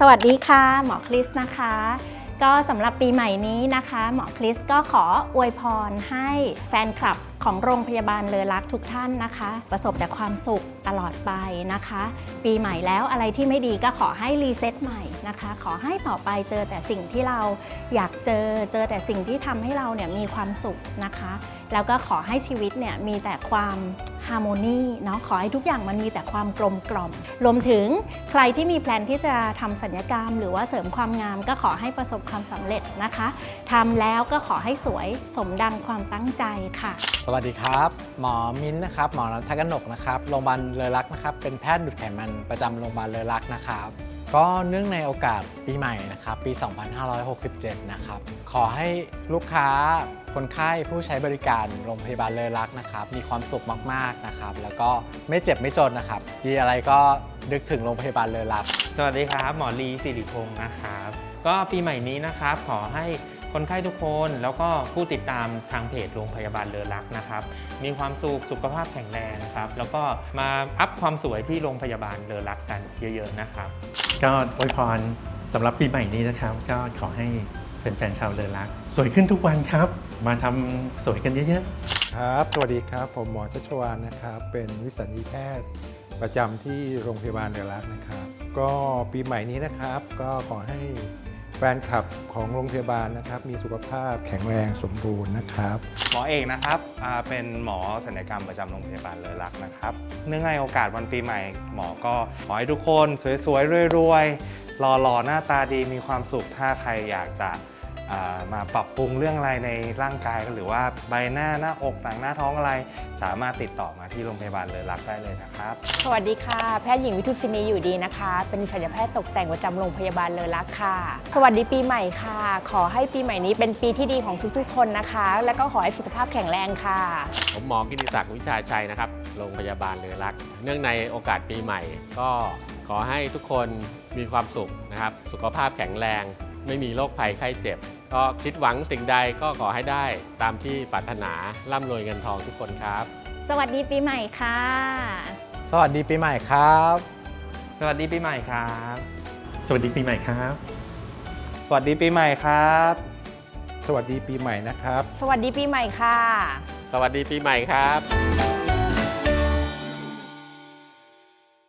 สวัสดีค่ะ หมอคริสนะคะ ก็สำหรับปีใหม่นี้นะคะ หมอคริสก็ขออวยพรให้แฟนคลับของโรงพยาบาลเลอรักทุกท่านนะคะ ประสบแต่ความสุขตลอดไปนะคะ ปีใหม่แล้วอะไรที่ไม่ดีก็ขอให้รีเซ็ตใหม่นะคะ ขอให้ต่อไปเจอแต่สิ่งที่เราอยากเจอเจอแต่สิ่งที่ทำให้เราเนี่ยมีความสุขนะคะ แล้วก็ขอให้ชีวิตเนี่ยมีแต่ความ ฮาร์โมนีเนาะขอให้ทุกอย่างมันมีแต่ความกลมกล่อม รวมถึงใครที่มีแพลนที่จะทำสัญญกรรม หรือว่าเสริมความงามก็ขอให้ประสบความสำเร็จนะคะทำแล้วก็ขอให้สวยสมดังความตั้งใจค่ะ สวัสดีครับ หมอมิ้นท์นะครับ หมอนัทกนกนะครับ โรงพยาบาลเลอรักนะครับ เป็นแพทย์ดูดไขมันประจำโรงพยาบาลเลอรักนะครับ ก็เนื่องในโอกาสปีใหม่นะครับปี 2567 นะครับ ขอให้ลูกค้าคนไข้ผู้ใช้บริการโรงพยาบาลเลอรักนะครับ มีความสุขมากๆนะครับ แล้วก็ไม่เจ็บไม่จนนะครับมีอะไรก็นึกถึงโรงพยาบาลเลอรัก สวัสดีครับ หมอลีสิริพงศ์นะครับ ก็ปีใหม่นี้นะครับขอให้ คนไข้ทุกคนแล้วก็ผู้ติดตามทางเพจโรงพยาบาลเลอรักนะครับ มีความสุขสุขภาพแข็งแรงนะครับ แล้วก็มาอัพความสวยที่โรงพยาบาลเลอรักกันเยอะๆนะครับ ก็อวยพรสำหรับปีใหม่นี้นะครับ ก็ขอให้เป็นแฟนๆชาวเลอรัก สวยขึ้นทุกวันครับ มาทำสวยกันเยอะๆครับ สวัสดีครับ ผมหมอชัชวานนะครับ เป็นวิสัญญีแพทย์ประจำที่โรงพยาบาลเดลักษณ์นะครับ ก็ปีใหม่นี้นะครับ ก็ขอให้ แฟนคลับของโรงพยาบาลนะครับ มีสุขภาพแข็งแรงสมบูรณ์นะครับ หมอเอกนะครับอ่าเป็นหมอศัลยกรรมประจำโรงพยาบาลเลอรักนะครับ เนื่องในโอกาสวันปีใหม่ หมอก็ขอให้ทุกคนสวยๆรวยๆหล่อๆหน้าตาดีมีความสุขถ้าใครอยากจะ มาปรับปรุงเรื่องอะไรในร่างกายหรือว่าใบหน้าหน้าอกหนังหน้าท้องอะไร สามารถติดต่อมาที่โรงพยาบาลเลอรักได้เลยนะครับ สวัสดีค่ะ แพทย์หญิงวิทุศินีอยู่ดีนะคะ เป็นศัลยแพทย์ตกแต่งประจำโรงพยาบาลเลอรักค่ะ สวัสดีปีใหม่ค่ะ ขอให้ปีใหม่นี้เป็นปีที่ดีของทุกๆ คนนะคะ และก็ขอให้สุขภาพแข็งแรงค่ะ ผมหมอกิติศักดิ์วิชาชัยนะครับโรงพยาบาลเรือรัก เนื่องในโอกาสปีใหม่ ก็ขอให้ทุกคนมีความสุขนะครับ สุขภาพแข็งแรง ไม่มีโรคภัยไข้เจ็บ ก็คิดหวังสิ่งใดก็ขอให้ได้ตามที่ปรารถนาร่ำรวยเงินทองทุกคนครับ สวัสดีปีใหม่ค่ะ สวัสดีปีใหม่ครับ สวัสดีปีใหม่ครับ สวัสดีปีใหม่ครับ สวัสดีปีใหม่ครับ สวัสดีปีใหม่นะครับ สวัสดีปีใหม่ค่ะ สวัสดีปีใหม่ครับ